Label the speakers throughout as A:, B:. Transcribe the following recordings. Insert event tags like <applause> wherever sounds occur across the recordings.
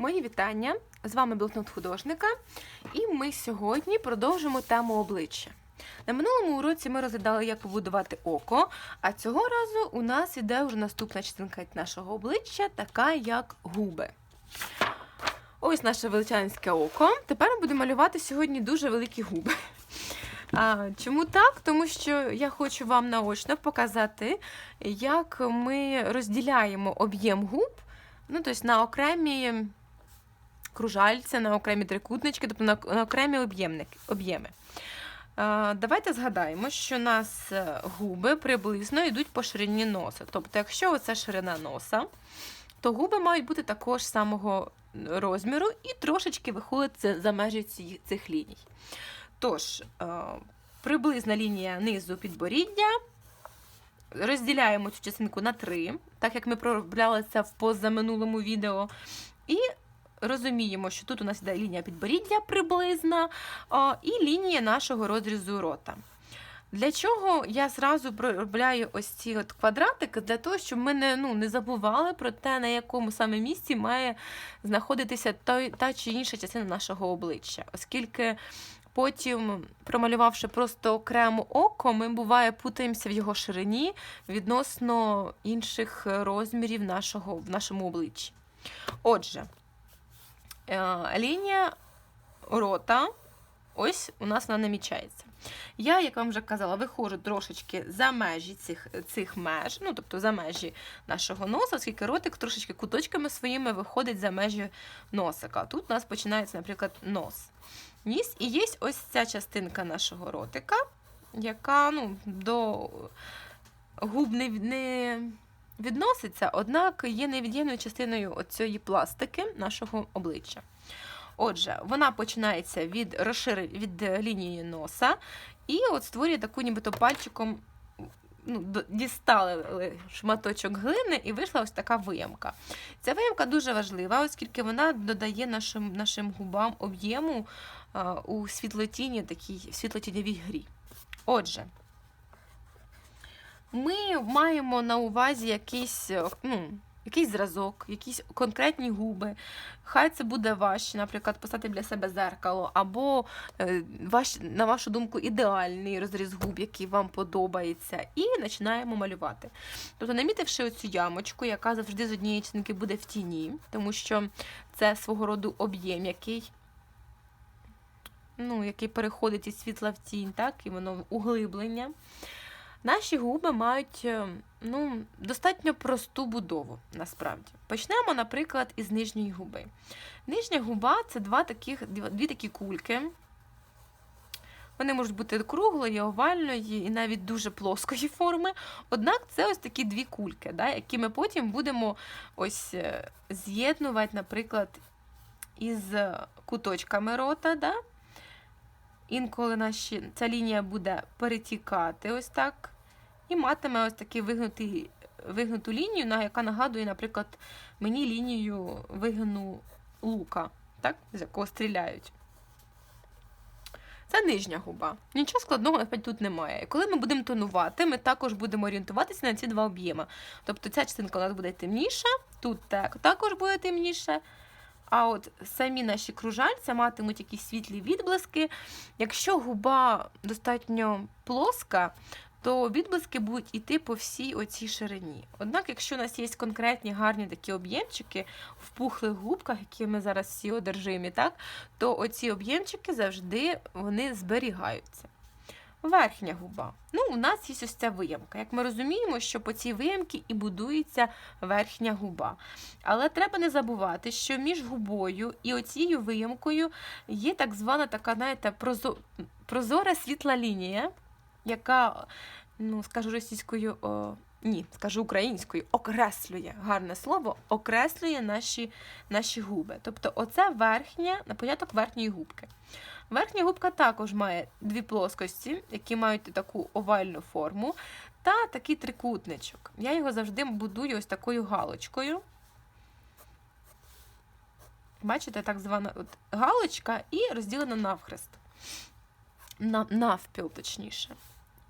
A: Мої вітання! З вами блокнот художника, і ми сьогодні продовжимо тему обличчя. На минулому уроці ми розглядали, як побудувати око, а цього разу у нас іде вже наступна частинка нашого обличчя, така як губи. Ось наше величанське око. Тепер ми будемо малювати сьогодні дуже великі губи. А, Чому так? Тому що я хочу вам наочно показати, як ми розділяємо об'єм губ ну, тобто на окремі кружальця, на окремі трикутнички, тобто на, окремі об'єми. Давайте згадаємо, що у нас е, губи приблизно йдуть по ширині носа. Тобто, якщо це ширина носа, то губи мають бути також самого розміру і трошечки виходити за межі цих ліній. Тож, е, приблизна лінія низу підборіддя. Розділяємо цю частинку на три, так як ми проробляли це в позаминулому відео. І розуміємо, що тут у нас йде лінія підборіддя приблизна, і лінія нашого розрізу рота. Для чого я зразу проробляю ось ці от квадратики? Для того, щоб ми не ну, не забували про те, на якому саме місці має знаходитися той, та чи інша частина нашого обличчя. Оскільки потім, промалювавши просто окремо око, ми буває путаємося в його ширині відносно інших розмірів нашого, в нашому обличчі. Отже, лінія рота, ось у нас вона намічається. Я, як вам вже казала, виходжу трошечки за межі цих цих меж, ну, тобто за межі нашого носа, оскільки ротик трошечки куточками своїми виходить за межі носика. Тут у нас починається, наприклад, нос. Ніс, і є ось ця частинка нашого ротика, яка ну, до губ не, не відноситься, однак є невід'ємною частиною цієї пластики нашого обличчя. Отже, вона починається від розшир... від лінії носа і от створює таку нібито пальчиком. Ну, Дістали шматочок глини і вийшла ось така виямка. Ця виямка дуже важлива, оскільки вона додає нашим нашим губам об'єму у світлотіні, такій світлотіньовій грі. Отже, ми маємо на увазі якийсь ну, якийсь зразок, якісь конкретні губи. Хай це буде ваш, наприклад, поставити для себе зеркало, або е, ваш, на вашу думку, ідеальний розріз губ, який вам подобається, і починаємо малювати. Тобто, намітивши оцю ямочку, яка завжди з однієї частинки буде в тіні, тому що це свого роду об'єм, який ну, який переходить із світла в тінь, так, і воно углиблення. Наші губи мають е, ну, достатньо просту будову, насправді. Почнемо, наприклад, із нижньої губи. Нижня губа це два таких, дві такі кульки. Вони можуть бути круглої, овальної і навіть дуже плоскої <laughs> форми. Однак це ось такі дві кульки, да, які ми потім будемо ось е, з'єднувати, наприклад, із куточками рота. Да? Інколи наші, ця лінія буде перетікати ось так. І матиме ось таку вигнуту лінію, яка нагадує, наприклад, мені лінію вигину лука, так? з якого стріляють. Це нижня губа. Нічого складного тут немає. І коли ми будемо тонувати, ми також будемо орієнтуватися на ці два об'єми. Тобто ця частинка у нас буде темніша, тут також буде темніше. А от самі наші кружальця матимуть якісь світлі відблиски. Якщо губа достатньо плоска, то відблиски будуть йти по всій оцій ширині. Однак, якщо у нас є конкретні гарні такі об'ємчики в пухлих губках, які ми зараз всі одержимі, так, то оці об'ємчики завжди вони зберігаються. Верхня губа. Ну, У нас є ось ця виямка. Як ми розуміємо, що по цій виямці і будується верхня губа. Але треба не забувати, що між губою і оцією виямкою є так звана така, знаєте, прозора світла лінія, яка, ну, скажу російською, о, ні, скажу українською, окреслює гарне слово, окреслює наші наші губи. Тобто, оце верхня, на початок верхньої губки. Верхня губка також має дві плоскості, які мають таку овальну форму, та такий трикутничок. Я його завжди будую ось такою галочкою. Бачите, так звана от галочка і розділена навхрест. Навпіл, точніше.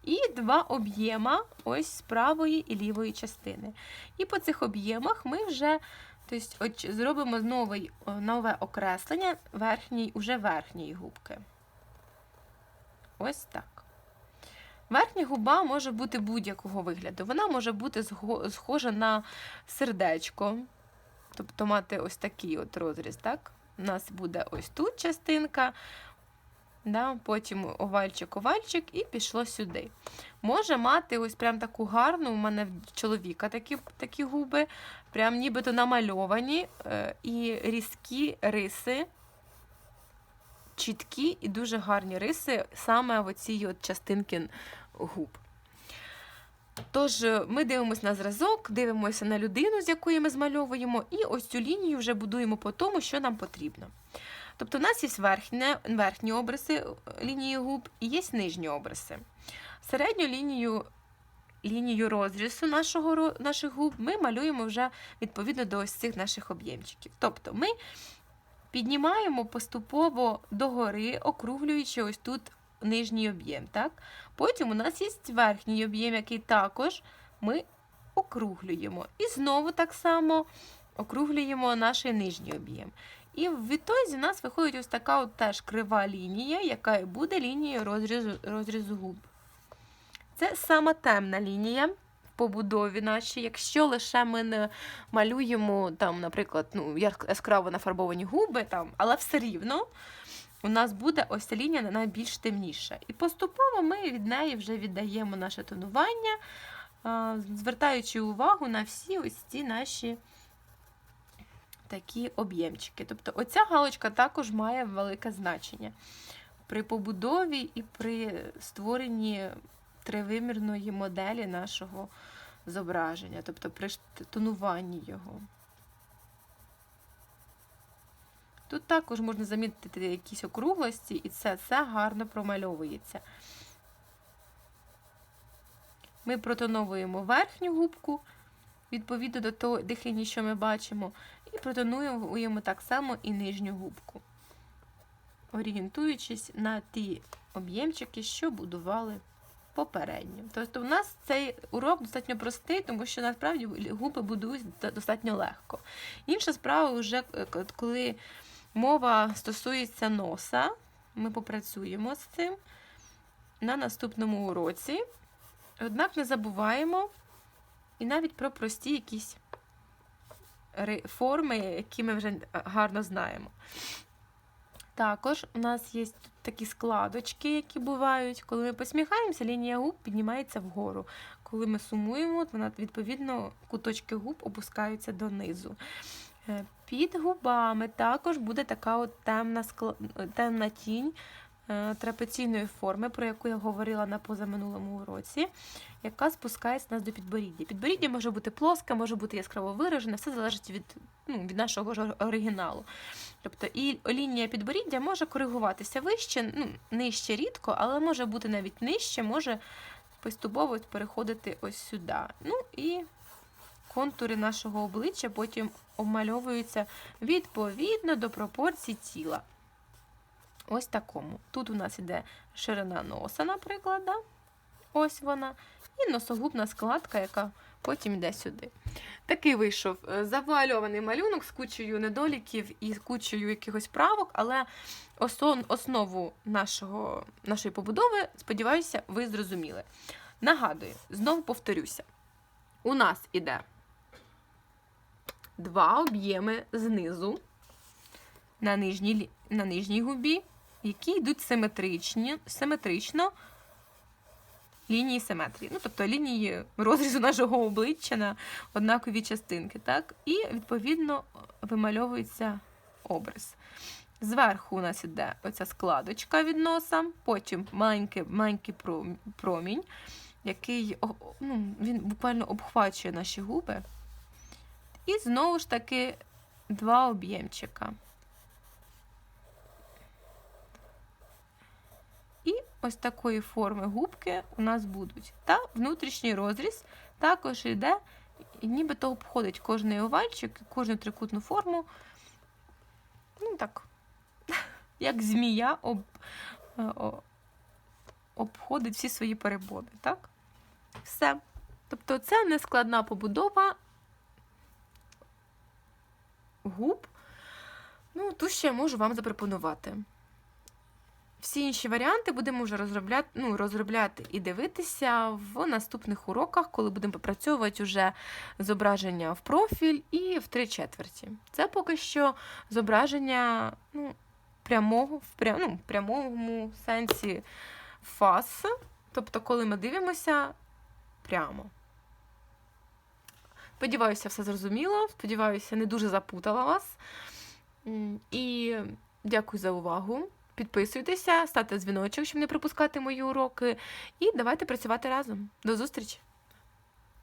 A: І два об'єма ось з правої і лівої частини. І по цих об'ємах ми вже Тобто зробимо новий, нове окреслення верхній, уже верхньої губки. Ось так. Верхня губа може бути будь-якого вигляду. Вона може бути схожа на сердечко, тобто мати ось такий от розріз. Так? У нас буде ось тут частинка, да? потім овальчик-овальчик і пішло сюди. Може мати ось прям таку гарну, у мене в чоловіка такі, такі губи, прям нібито намальовані е, і різкі риси чіткі і дуже гарні риси саме в оцій от частинки губ. Тож е, ми дивимося на зразок, дивимося на людину, з якої ми змальовуємо, і ось цю лінію вже будуємо по тому, що нам потрібно. Тобто, у нас є верхня, верхні обриси е, лінії губ і є нижні обриси. Середню лінію, лінію розрізу нашого, наших губ ми малюємо вже відповідно до ось цих наших об'ємчиків. Тобто ми піднімаємо поступово догори, округлюючи ось тут нижній об'єм. Так? Потім у нас є верхній об'єм, який також ми округлюємо. І знову так само округлюємо наш нижній об'єм. І в відтоді у нас виходить ось така от теж крива лінія, яка буде лінією розрізу, розрізу губ. Це сама темна лінія в побудові нашій. Якщо лише ми не малюємо, там, наприклад, ну, яскраво нафарбовані губи, там, але все рівно у нас буде ось ця лінія найбільш темніша. І поступово ми від неї вже віддаємо наше тонування, звертаючи увагу на всі ось ці наші такі об'ємчики. Тобто оця галочка також має велике значення при побудові і при створенні тривимірної моделі нашого зображення, тобто при тонуванні його. Тут також можна замітити якісь округлості, і це все гарно промальовується. Ми протоновуємо верхню губку, відповідно до того дихання, що ми бачимо, і протонуємо так само і нижню губку, орієнтуючись на ті об'ємчики, що будували попередньо. Тобто, у нас цей урок достатньо простий, тому що насправді губи будують достатньо легко. Інша справа, вже е, коли мова стосується носа, ми попрацюємо з цим на наступному уроці. Однак не забуваємо і навіть про прості якісь форми, які ми вже гарно знаємо. Також у нас є такі складочки, які бувають. Коли ми посміхаємося, лінія губ піднімається вгору. Коли ми сумуємо, вона, відповідно куточки губ опускаються донизу. Е, Під губами також буде така от темна, темна тінь трапеційної форми, про яку я говорила на позаминулому уроці, яка спускається нас до підборіддя. Підборіддя може бути плоске, може бути яскраво виражене, все залежить від, ну, від нашого ж оригіналу. Тобто і лінія підборіддя може коригуватися вище, ну, нижче рідко, але може бути навіть нижче, може поступово переходити ось сюди. Ну і контури нашого обличчя потім обмальовуються відповідно до пропорцій тіла. Ось такому. Тут у нас іде ширина носа, наприклад. Да? Ось вона. І носогубна складка, яка потім йде сюди. Такий вийшов е, завуальований малюнок з кучею недоліків і з кучею якихось правок, але основу нашого, нашої побудови, сподіваюся, ви зрозуміли. Нагадую, знову повторюся: у нас іде два об'єми знизу на нижній, на нижній губі, які йдуть симетричні, симетрично лінії симетрії. Ну, тобто лінії розрізу нашого обличчя на однакові частинки. Так? І, відповідно, вимальовується образ. Зверху у нас іде оця складочка від носа, потім маленький, маленький промінь, який ну, він буквально обхвачує наші губи. І знову ж таки два об'ємчика. І ось такої форми губки у нас будуть. Та внутрішній розріз також йде, нібито обходить кожний овальчик, кожну трикутну форму. Ну так, <laughs> як змія об, е, обходить всі свої перебоди. Так? Все. Тобто це нескладна побудова губ. Ну, ту ще я можу вам запропонувати. Всі інші варіанти будемо вже розробляти, ну, розробляти і дивитися в наступних уроках, коли будемо попрацьовувати вже зображення в профіль і в три четверті. Це поки що зображення ну, прямого, в пря, ну, прямому сенсі фас. Тобто, коли ми дивимося прямо. Сподіваюся, все зрозуміло. Сподіваюся, не дуже запутала вас. І дякую за увагу. Підписуйтеся, ставте дзвіночок, щоб не пропускати мої уроки. І давайте працювати разом. До зустрічі!